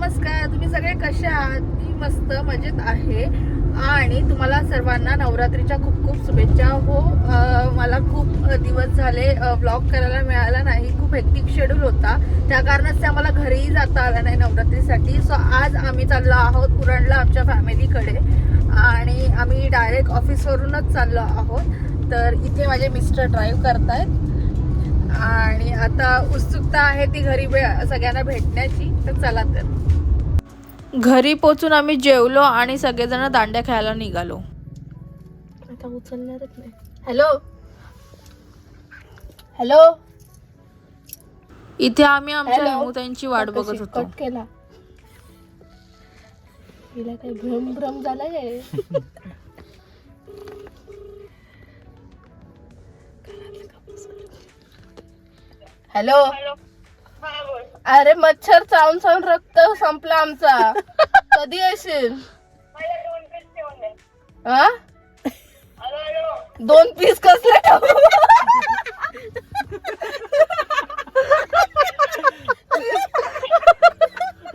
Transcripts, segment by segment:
नमस्कार तुम्ही सगळे कसे आहात? मी मस्त मजेत आहे. आणि तुम्हाला सर्वांना नवरात्रीच्या खूप खूप शुभेच्छा. हो मला खूप दिवस झाले ब्लॉग करायला मिळाला नाही. खूप हेक्टिक शेड्यूल होता. त्या कारणाचे आम्हाला घरीही जाता आलं नाही नवरात्रीसाठी. सो आज आम्ही चाललो आहोत पुरणला आमच्या फॅमिलीकडे आणि आम्ही डायरेक्ट ऑफिसवरूनच चाललो आहोत. तर इथे माझे मिस्टर ड्राईव्ह करतायत. आणि आता उत्सुकता आहे ती घरी भे- सगळ्यांना भेटण्याची. तर चला तर. घरी पोचून आम्ही जेवलो आणि सगळेजण दांड्या खेळायला निघालो. आता उचलणारच नाही. हॅलो? हॅलो? इथे आम्ही आमच्या Hello. हेमूताईंची वाट बघत होतो. कट केला. तिला काही भ्रम भ्रम झालाय? हॅलो? अरे मच्छर चावून चावून रक्त संपला आमचा. कधी येशील? हा दोन पीस कसले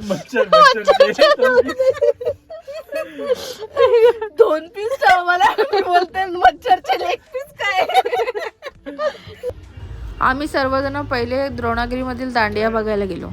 मच्छर मच्छर दोन पीस ठेव मला मी बोलते मच्छरचे लेग पीस काय आम्ही सर्वजण पहिले द्रोणागिरीमधील दांडिया बघायला गेलो.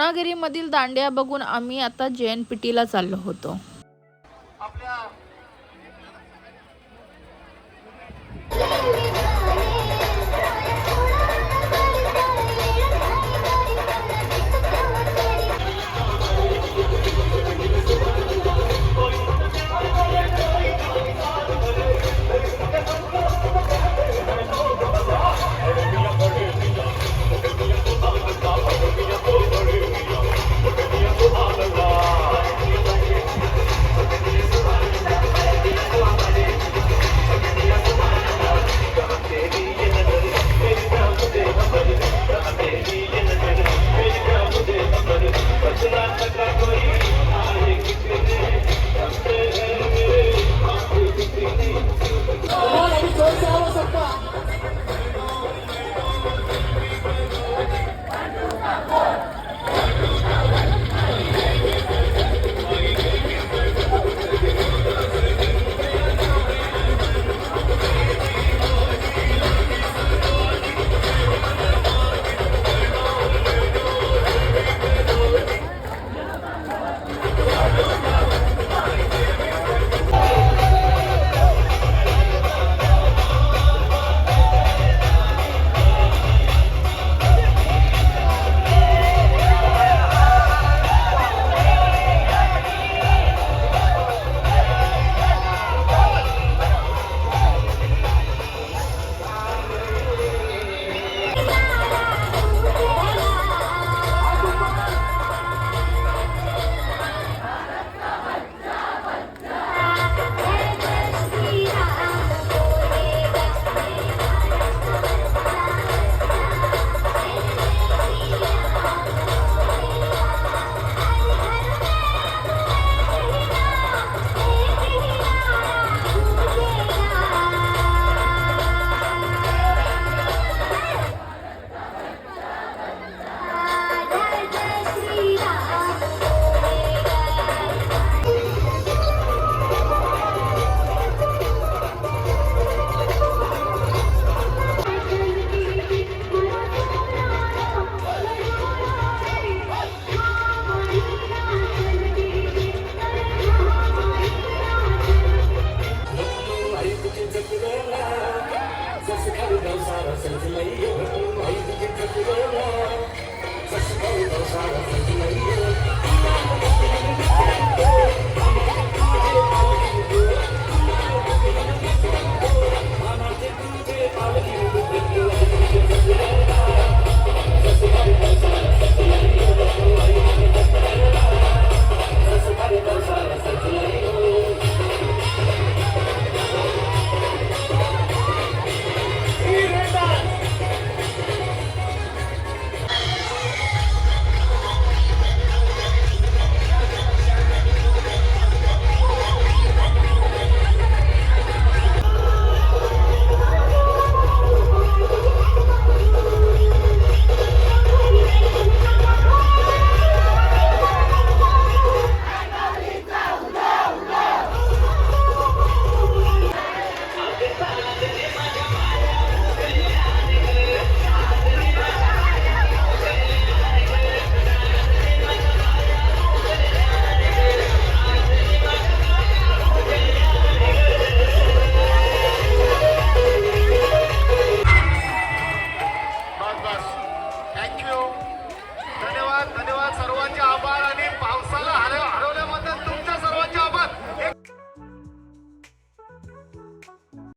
द्रोणागिरीमधील दांड्या बघून आम्ही आता जे एनपीटीला चाललो होतो.